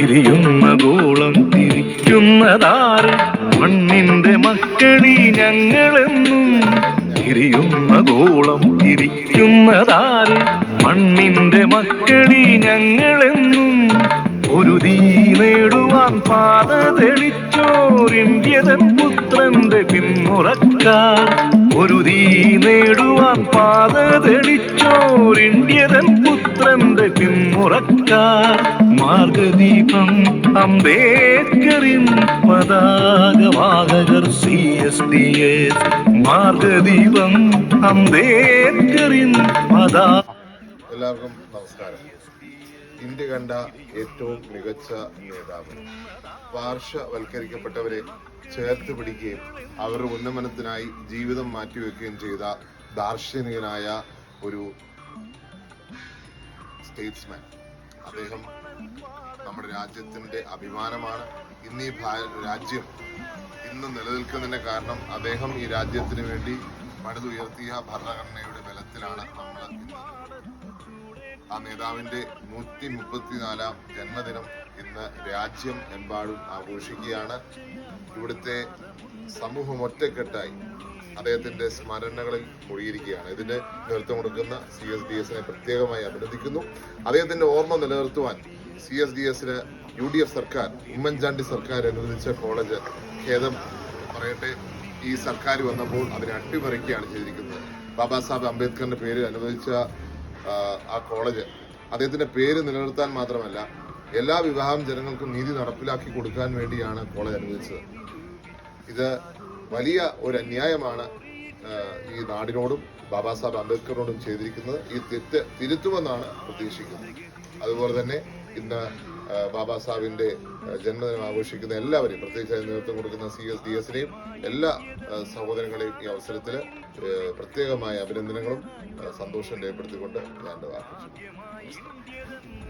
തിരിയുന്ന ഗോളം തിരിക്കുന്നതാര് മണ്ണിന്റെ മക്കളി ഞങ്ങളെന്നും തിരിയുന്ന ഗോളം തിരിക്കുന്നതാര് മണ്ണിന്റെ മക്കളി ഞങ്ങളെന്നും ഒരു തീ നേടുവാൻ പാത തെളിച്ചോരിന്ത്യതൻ പുത്രന്റെ പിന്മുറക്കാർ ഒരു തീ നേടുവാൻ പാത തെളിച്ചോരിന്ത്യതൻ പുത്രന്റെ പിന്മുറക്കാർ മാർഗദീപം അംബേദ്കറിൻ പതാകവാഹകർ സി എസ് ഡി എസ് മാർഗദീപം അംബേദ്കറിൻ പതാ എല്ലാവർക്കും നമസ്കാരം. ഇന്ത്യ കണ്ട ഏറ്റവും മികച്ച നേതാവ്. പാർശ്വവൽക്കരിക്കപ്പെട്ടവരെ ചേർത്ത് പിടിക്കുകയും അവരുടെ ഉന്നമനത്തിനായി ജീവിതം മാറ്റിവെക്കുകയും ചെയ്ത ദാർശനികനായ ഒരു സ്റ്റേറ്റ്സ്മാൻ അദ്ദേഹം നമ്മുടെ രാജ്യത്തിന്റെ അഭിമാനമാണ്. ഇന്ന് ഈ രാജ്യം ഇന്ന് നിലനിൽക്കുന്നതിന്റെ കാരണം അദ്ദേഹം ഈ രാജ്യത്തിന് വേണ്ടി പണിതുയർത്തിയ ഭരണഘടനയുടെ ബലത്തിലാണ് നമ്മൾ ആ നേതാവിന്റെ നൂറ്റി മുപ്പത്തിനാലാം ജന്മദിനം ഇന്ന് രാജ്യം എമ്പാടും ആഘോഷിക്കുകയാണ്. ഇവിടുത്തെ സമൂഹം ഒറ്റക്കെട്ടായി. അദ്ദേഹത്തിന്റെ സ്മരണകളിൽ മുഴുകിയിരിക്കുകയാണ്. ഇതിന് നേതൃത്വം കൊടുക്കുന്ന സി എസ് ഡി എസിനെ പ്രത്യേകമായി അഭിനന്ദിക്കുന്നു. അദ്ദേഹത്തിന്റെ ഓർമ്മ നിലനിർത്തുവാൻ സി എസ് ഡി എസിന് യു ഡി എഫ് സർക്കാർ ഉമ്മൻചാണ്ടി സർക്കാർ അനുവദിച്ച കോളേജ് ഖേദം പറയട്ടെ ഈ സർക്കാർ വന്നപ്പോൾ അതിനെ അട്ടിമറിക്കുകയാണ് ചെയ്തിരിക്കുന്നത്. ബാബാ സാഹേബ് അംബേദ്കറിന്റെ പേരിൽ അനുവദിച്ച ആ, കോളേജ് അദ്ദേഹത്തിന്റെ പേര് നിലനിർത്താൻ മാത്രമല്ല എല്ലാ വിവാഹം ജനങ്ങൾക്കും നീതി നടപ്പിലാക്കി കൊടുക്കാൻ വേണ്ടിയാണ് കോളേജ് അനുവദിച്ചത്. ഇത് വലിയ ഒരു അന്യായമാണ് ഈ നാടിനോടും ബാബാ സാഹേബ് അംബേദ്കറിനോടും ചെയ്തിരിക്കുന്നത് ഈ തെറ്റ് തിരുത്തുമെന്നാണ് പ്രതീക്ഷിക്കുന്നത് അതുപോലെ തന്നെ ഇന്ന് ബാബാ സാഹിബിന്റെ ജന്മദിനം ആഘോഷിക്കുന്ന എല്ലാവരെയും പ്രത്യേകിച്ച് നേതൃത്വം കൊടുക്കുന്ന സി എസ് ഡി എസിനെയും എല്ലാ സഹോദരങ്ങളെയും ഈ അവസരത്തിൽ പ്രത്യേകമായ അഭിനന്ദനങ്ങളും സന്തോഷം രേഖപ്പെടുത്തിക്കൊണ്ട് ഞാൻ. നമസ്കാരം